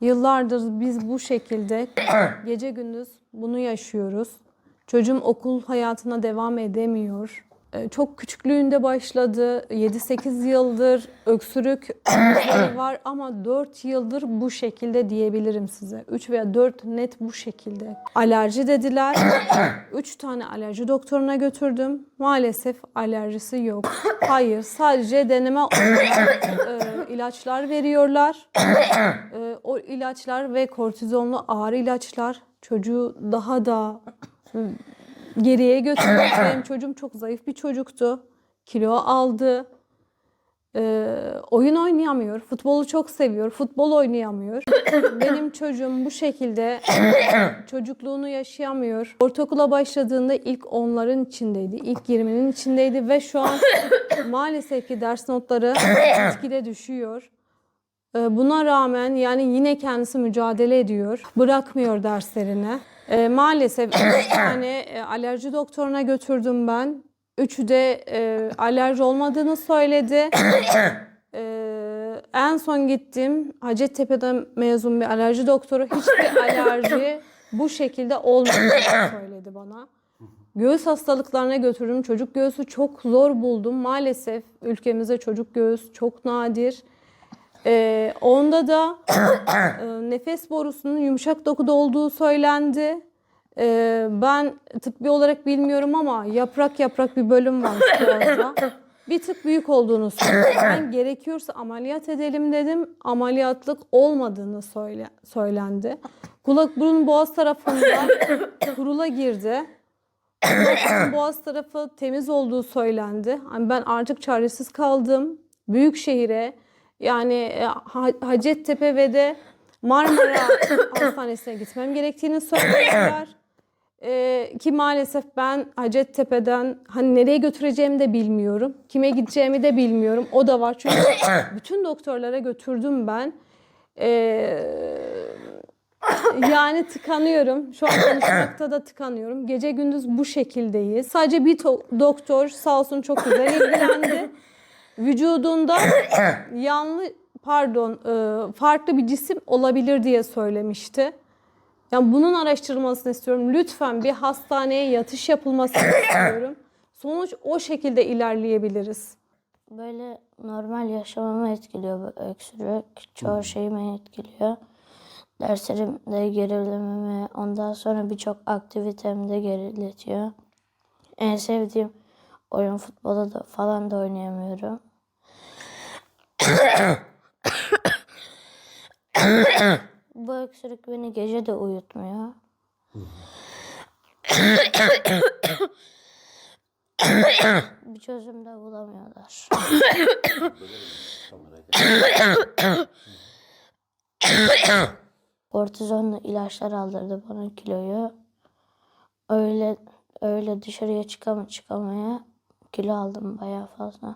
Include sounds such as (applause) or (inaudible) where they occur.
Yıllardır biz bu şekilde gece gündüz bunu yaşıyoruz. Çocuğum okul hayatına devam edemiyor. Ee, Çok küçüklüğünde başladı. 7-8 yıldır öksürük (coughs) var ama 4 yıldır bu şekilde diyebilirim size. 3 veya 4 net bu şekilde. Alerji dediler. (coughs) 3 tane alerji doktoruna götürdüm. Maalesef alerjisi yok. Hayır, sadece deneme olarak (coughs) e, ilaçlar veriyorlar. E, o ilaçlar ve kortizonlu ağır ilaçlar çocuğu daha da geriye götürdü. (coughs) Benim çocuğum çok zayıf bir çocuktu. Kilo aldı. E, oyun oynayamıyor. Futbolu çok seviyor. Futbol oynayamıyor. (coughs) Benim çocuğum bu şekilde (coughs) çocukluğunu yaşayamıyor. Ortaokula başladığında ilk onların içindeydi. ilk 20'nin içindeydi ve şu an maalesef ki ders notları etkide düşüyor. Ee, Buna rağmen yani yine kendisi mücadele ediyor. Bırakmıyor derslerini. Ee, maalesef (coughs) tane e, alerji doktoruna götürdüm ben. Üçü de e, alerji olmadığını söyledi. (coughs) Ee, en son gittim Hacettepe'den mezun bir alerji doktoru hiçbir (coughs) alerji bu şekilde olmadığını söyledi bana. Göğüs hastalıklarına götürdüm. Çocuk göğsü çok zor buldum. Maalesef ülkemizde çocuk göğüs çok nadir. Ee, onda da (coughs) e, nefes borusunun yumuşak dokuda olduğu söylendi. Ee, ben tıbbi olarak bilmiyorum ama yaprak yaprak bir bölüm var boğazda. Bir tık büyük olduğunu söyledi. Ben gerekiyorsa ameliyat edelim dedim. Ameliyatlık olmadığını söyle, söylendi. Kulak burun boğaz tarafında (coughs) kurula girdi. Kulak, boğaz tarafı temiz olduğu söylendi. Hani ben artık çaresiz kaldım. Büyük şehire yani e, Ha- Hacettepe ve de Marmara (coughs) Hastanesi'ne gitmem gerektiğini söylediler. Ee, ki maalesef ben Hacettepe'den hani nereye götüreceğimi de bilmiyorum. Kime gideceğimi de bilmiyorum. O da var. Çünkü (coughs) bütün doktorlara götürdüm ben. Ee, yani tıkanıyorum. Şu an konuşmakta da tıkanıyorum. Gece gündüz bu şekildeyiz. Sadece bir to- doktor sağ olsun çok güzel ilgilendi. (coughs) Vücudunda (coughs) yanlı pardon e, farklı bir cisim olabilir diye söylemişti. Yani bunun araştırılmasını istiyorum. Lütfen bir hastaneye yatış yapılmasını (coughs) istiyorum. Sonuç o şekilde ilerleyebiliriz. Böyle normal yaşamamı etkiliyor bu öksürük. Çoğu şeyimi etkiliyor. Derslerimde gerilememi, ondan sonra birçok aktivitemi de geriletiyor. En sevdiğim oyun futbola da falan da oynayamıyorum. bu öksürük beni gece de uyutmuyor. Bir çözüm de bulamıyorlar. Kortizonlu ilaçlar aldırdı bana kiloyu. Öyle öyle dışarıya çıkama çıkamaya kilo aldım bayağı fazla.